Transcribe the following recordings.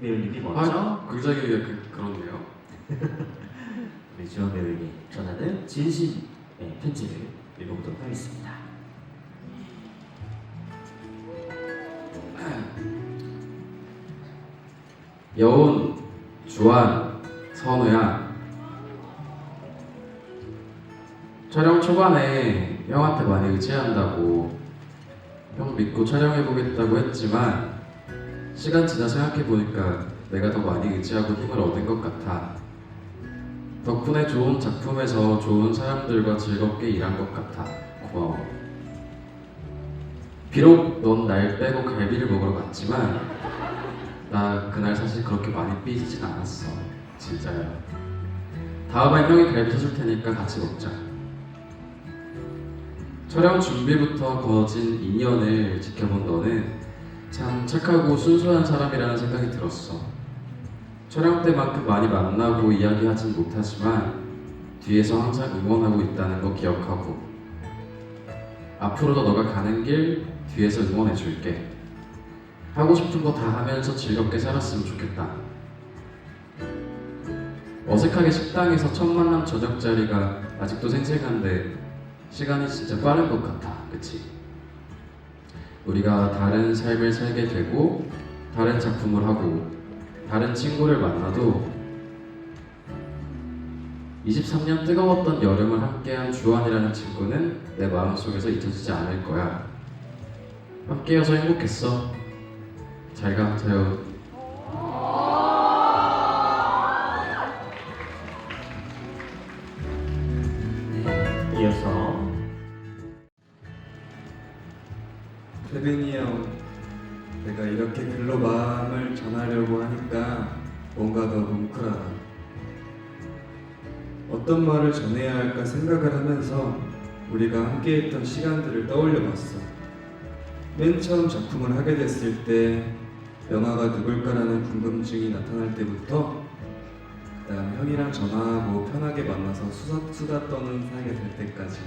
배우님이 먼저 아, 굉장히 그, 그렇네요. 우리 주원 배우님 전하는 진심의 편지를 읽어보도록 하겠습니다. 여운, 주한, 선우야. 촬영 초반에 형한테 많이 의지한다고 형 믿고 촬영해보겠다고 했지만 시간 지나 생각해보니까 내가 더 많이 의지하고 힘을 얻은 것 같아. 덕분에 좋은 작품에서 좋은 사람들과 즐겁게 일한 것 같아. 고마워. 비록 넌 날 빼고 갈비를 먹으러 갔지만 나 그날 사실 그렇게 많이 삐지진 않았어. 진짜야. 다음엔 형이 갈비 사줄 테니까 같이 먹자. 촬영 준비부터 거진 2년을 지켜본 너는 참 착하고 순수한 사람이라는 생각이 들었어. 촬영 때만큼 많이 만나고 이야기하진 못하지만 뒤에서 항상 응원하고 있다는 거 기억하고 앞으로도 너가 가는 길 뒤에서 응원해 줄게. 하고 싶은 거 다 하면서 즐겁게 살았으면 좋겠다. 어색하게 식당에서 첫 만남 저녁 자리가 아직도 생생한데 시간이 진짜 빠른 것 같아, 그치? 우리가 다른 삶을 살게 되고 다른 작품을 하고 다른 친구를 만나도 23년 뜨거웠던 여름을 함께한 주한이라는 친구는 내 마음속에서 잊혀지지 않을 거야. 함께여서 행복했어. 잘 가, 자요. 네, 이어서 태빈이 형, 내가 이렇게 글로 마음을 전하려고 하니까 뭔가 더 뭉클하다. 어떤 말을 전해야 할까 생각을 하면서 우리가 함께했던 시간들을 떠올려 봤어. 맨 처음 작품을 하게 됐을 때 영화가 누굴까라는 궁금증이 나타날 때부터 그다음 형이랑 전화하고 편하게 만나서 수다 수다 떠는 사이가 될 때까지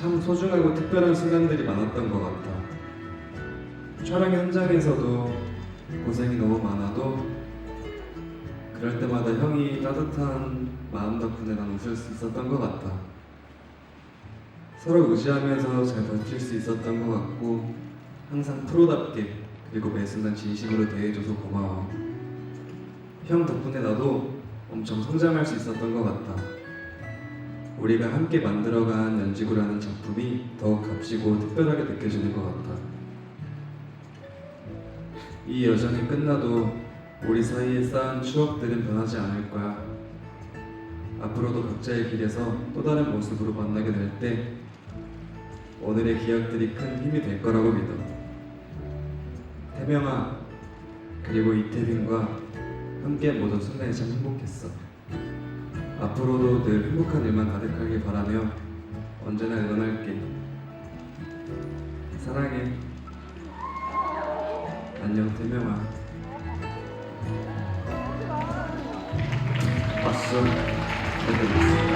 참 소중하고 특별한 순간들이 많았던 것 같아. 촬영 현장에서도 고생이 너무 많아도 그럴 때마다 형이 따뜻한 마음 덕분에 난 웃을 수 있었던 것 같아. 서로 의지하면서 잘 버틸 수 있었던 것 같고 항상 프로답게 그리고 매 순간 진심으로 대해줘서 고마워. 형 덕분에 나도 엄청 성장할 수 있었던 것 같아. 우리가 함께 만들어간 연지구라는 작품이 더욱 값지고 특별하게 느껴지는 것 같아. 이 여정이 끝나도 우리 사이에 쌓은 추억들은 변하지 않을 거야. 앞으로도 각자의 길에서 또 다른 모습으로 만나게 될 때 오늘의 기억들이 큰 힘이 될 거라고 믿어. 태명아 그리고 이태빈과 함께 모든 순간이 참 행복했어. 앞으로도 늘 행복한 일만 가득하길 바라며 언제나 응원할게. 사랑해. 안녕 태명아. 박수 부탁드리겠습니다.